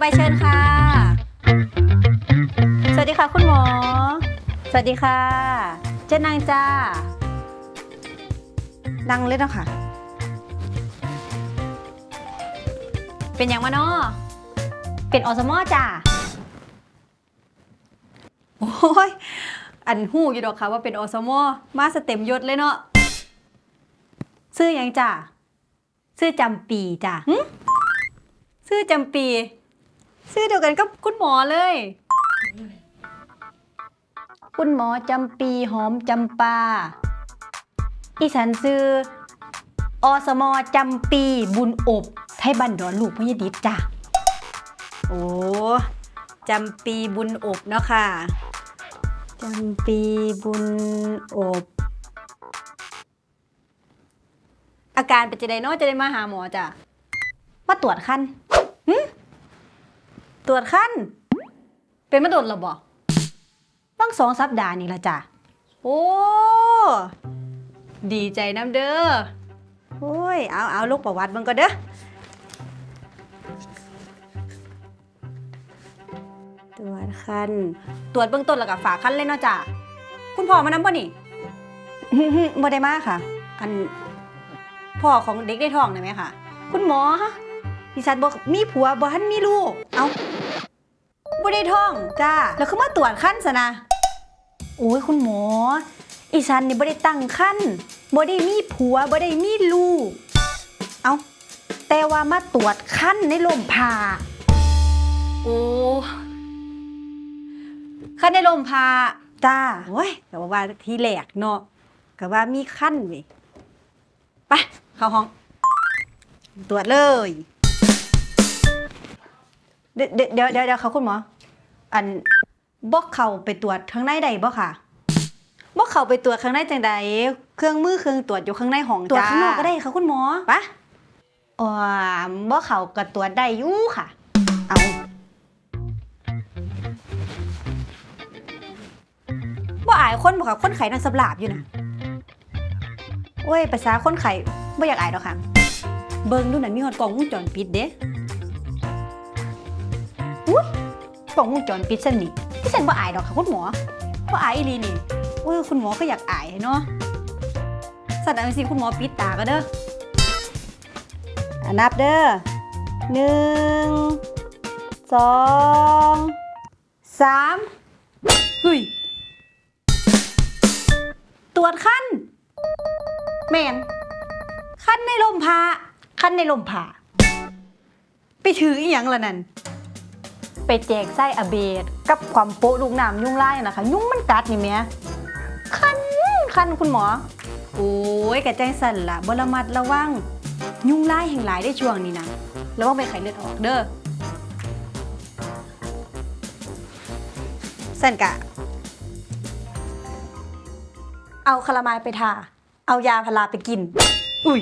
ไปเชิญค่ะ สวัสดีค่ะคุณหมอ สวัสดีค่ะ เจ๊นางจ้า นั่งเลยเนาะค่ะ เป็นอย่างมาเนาะเป็นอสมอจ้า โอ้ย อันหู้อยู่ดอกค่ะว่าเป็นอสมอมาสเต็มยศเลยเนาะ ซื้อหยังจ้า ซื้อจำปีจ้าหึซื้อจำปี ซื้อเดียวกันกับคุณหมอเลย คุณหมอจำปีหอมจำปาอีสันซื้ออสมจำปีบุญอบไทยบันดอนลูกพญดิษจ้ะโอ้จำปีบุญอบเนาะค่ะจำปีบุญอบ อาการเป็นจะได้เนาะจะได้มาหาหมอจ้ะมาตรวจคันหึ ตรวจคันเป็นมาโดนหรอบ่ตั้งสองสัปดาห์นี่ละจ้ะ โอ้ ดีใจน้ำเด้อ โอ้ย เอาเอาลูกประวัติมันก็เด้อ ตรวจคัน ตรวจเบื้องต้นแล้วก็ฝากคันเลยเนาะจ้ะ คุณพ่อมานำบ่นี่บ่ได้มาค่ะ อันพ่อของเด็กในท้องได้ไหมค่ะคุณหมอฮะดิฉันบอกมีผัวบ่ทันมีลูก เอา บ่ได้ท้องจ้า แล้วคือมาตรวจคันซะนะ โอ้ยคุณหมอ อีฉันนี่บ่ได้ตั้งคันบ่ได้มีผัวบ่ได้มีลูก เอา แต่ว่ามาตรวจคันในโรงผ่าโอ้คันในโรงผ่าจ้าโอ้ยก็ว่าทีแรกเนาะก็ว่ามีคันนี่ไปเข้าห้อง ตรวจเลย เดี๋ยวเดี๋ยวเดี๋ยวเดี๋ยวค่ะคุณหมอ อันบอกเข้าไปตรวจข้างในใดบ่ค่ะบ่เข้าไปตรวจข้างในจังใดเครื่องมือเครื่องตรวจอยู่ข้างในห้องตรวจข้างนอกก็ได้ค่ะคุณหมอปะอ๋อบ่เข้าก็ตรวจได้อยู่ค่ะ เอาบ่อายคนบ่ค่ะคนไข้นอนสับหลาบอยู่นะโอ้ยภาษาคนไข้บ่อยากอายดอกค่ะ เบิ่งดูนั่นมีฮอดกล้องวงจรปิดเด้อุ้ย กล้องวงจรปิดซั่นนี่ที่ฉันบ่าอายดอกค่ะคุณหมอว่าอายอีหลีนี่โอ้ยคุณหมอก็อยากอายเนาะสัตว์อันสิคุณหมอปิดตาก็เด้อนับเด้อหนึ่งสองสามเฮ้ยตรวจขั้นแมนขั้นในลมพาขั้นในลมพาไปถืออีหยังละนั่น ไปแจกไส้อเบดกับความโปะลูกน้ำยุ่งไล่นะคะ ยุ่งมันกัดนี่แม่คันคันคุณหมอ โอ้ยกระใจสั่นละบระมัดระวัง ยุ่งไล่แห่งหลายได้ช่วงนี้นะระวังไปไข้เลือดออกเด้อสั่นกะ เอาคารามายไปทา เอายาพาราไปกิน อุ้ย